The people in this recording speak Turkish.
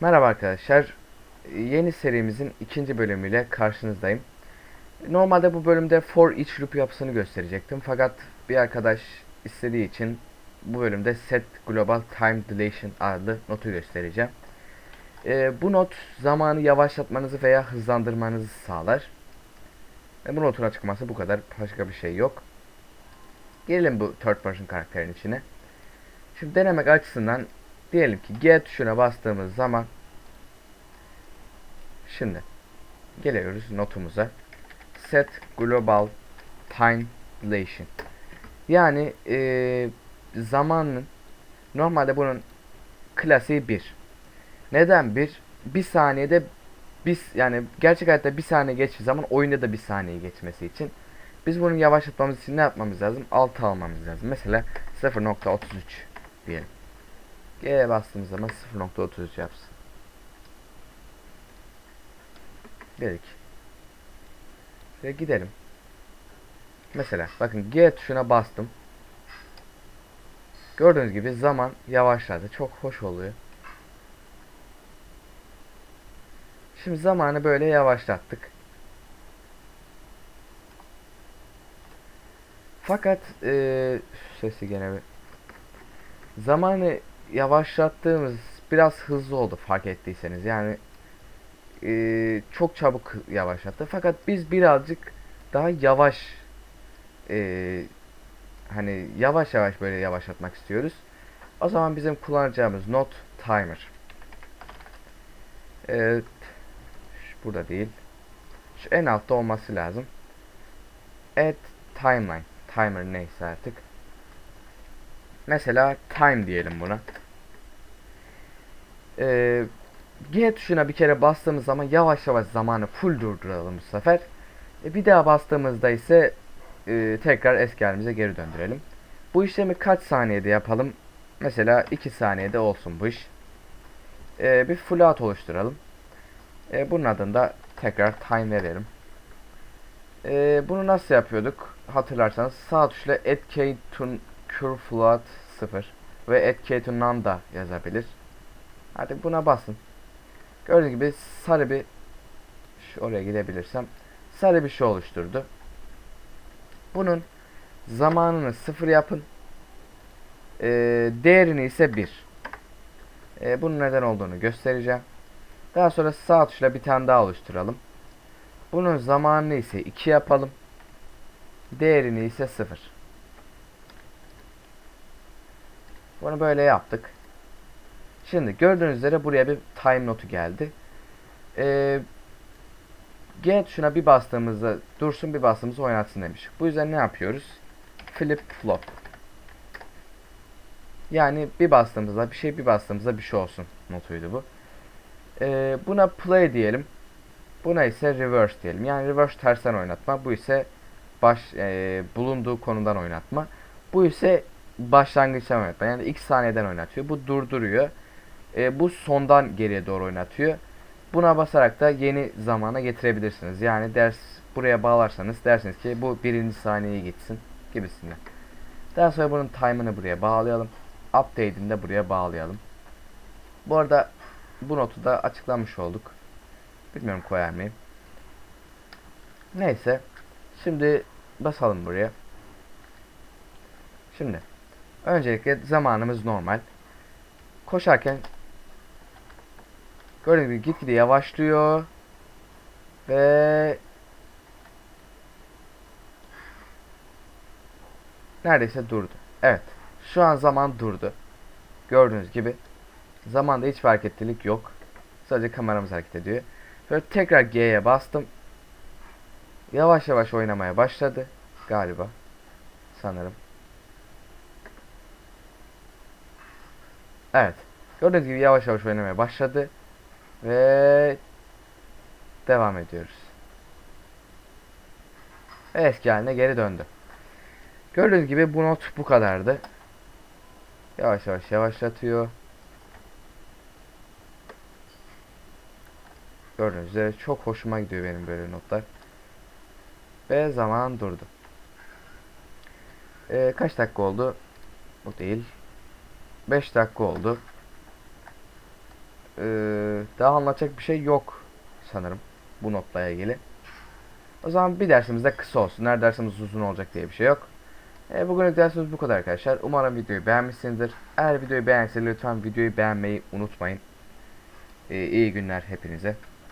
Merhaba arkadaşlar. Yeni serimizin ikinci bölümüyle karşınızdayım. Normalde bu bölümde for each loop yapısını gösterecektim. Fakat bir arkadaş istediği için bu bölümde set global time dilation adlı notu göstereceğim. Ee, bu not zamanı yavaşlatmanızı veya hızlandırmanızı sağlar. E, bu notun açıklaması bu kadar. Başka bir şey yok. Gelelim bu third person karakterin içine. Şimdi denemek açısından diyelim ki G tuşuna bastığımız zaman şimdi geliyoruz notumuza. Set global time relation. Yani e, zamanın normalde bunun klasiği 1 neden 1 bir saniyede biz yani gerçek hayatta bir saniye geçtiği zaman oyunda da bir saniye geçmesi için biz bunu yavaşlatmamız için ne yapmamız lazım? 6 almamız lazım. Mesela 0.33 diyelim G'ye bastığımız zaman 0.33 yapsın. Dedik. Ve gidelim. Mesela bakın G tuşuna bastım. Gördüğünüz gibi zaman yavaşladı. Çok hoş oluyor. Şimdi zamanı böyle yavaşlattık. Fakat eee sesi gene bir zamanı yavaşlattığımız biraz hızlı oldu fark ettiyseniz. Yani e, çok çabuk yavaşlattı. Fakat biz birazcık daha yavaş e, hani yavaş yavaş böyle yavaşlatmak istiyoruz. O zaman bizim kullanacağımız not timer. Evet. Burada değil. Şu en altta olması lazım. Add timeline. Timer neyse artık Mesela time diyelim buna. Ee, G tuşuna bir kere bastığımız zaman yavaş yavaş zamanı full durduralım bu sefer. E, bir daha bastığımızda ise e, tekrar eski halimize geri döndürelim. Bu işlemi kaç saniyede yapalım? Mesela 2 saniyede olsun bu iş. E, bir float oluşturalım. E, bunun adında tekrar time verelim. E, bunu nasıl yapıyorduk? Hatırlarsanız sağ tuşla add key to curve float 0 ve add key da yazabilir. Hadi buna basın. Gördüğünüz gibi sarı bir şu oraya gidebilirsem sarı bir şey oluşturdu. Bunun zamanını 0 yapın. E, değerini ise 1. E, bunun neden olduğunu göstereceğim. Daha sonra sağ tuşla bir tane daha oluşturalım. Bunun zamanını ise 2 yapalım. Değerini ise 0. Bunu böyle yaptık. Şimdi gördüğünüz üzere buraya bir time notu geldi. Ee, G tuşuna bir bastığımızda dursun bir bastığımızda oynatsın demiş. Bu yüzden ne yapıyoruz? Flip flop. Yani bir bastığımızda bir şey bir bastığımızda bir şey olsun notuydu bu. Ee, buna play diyelim. Buna ise reverse diyelim. Yani reverse tersten oynatma. Bu ise baş e, bulunduğu konudan oynatma. Bu ise başlangıçtan oynatma. Yani ilk saniyeden oynatıyor. Bu durduruyor. E, bu sondan geriye doğru oynatıyor. Buna basarak da yeni zamana getirebilirsiniz. Yani ders buraya bağlarsanız dersiniz ki bu birinci saniyeye gitsin gibisinden. Daha sonra bunun time'ını buraya bağlayalım. Update'ini de buraya bağlayalım. Bu arada bu notu da açıklamış olduk. Bilmiyorum koyar mıyım. Neyse. Şimdi basalım buraya. Şimdi Öncelikle zamanımız normal. Koşarken gördüğünüz gibi gitgide yavaşlıyor ve neredeyse durdu. Evet. Şu an zaman durdu. Gördüğünüz gibi zamanda hiç hareketlilik yok. Sadece kameramız hareket ediyor. Böyle tekrar G'ye bastım. Yavaş yavaş oynamaya başladı. Galiba. Sanırım. Evet. Gördüğünüz gibi yavaş yavaş oynamaya başladı. Ve devam ediyoruz. Ve eski haline geri döndü. Gördüğünüz gibi bu not bu kadardı. Yavaş yavaş yavaşlatıyor. Gördüğünüz üzere çok hoşuma gidiyor benim böyle notlar. Ve zaman durdu. Ee, kaç dakika oldu? Bu değil. 5 dakika oldu. Ee, Daha anlatacak bir şey yok sanırım bu notla ilgili. O zaman bir dersimiz de kısa olsun. Her dersimiz uzun olacak diye bir şey yok. E, bugünlük dersimiz bu kadar arkadaşlar. Umarım videoyu beğenmişsinizdir. Eğer videoyu beğendiyseniz lütfen videoyu beğenmeyi unutmayın. E, iyi günler hepinize.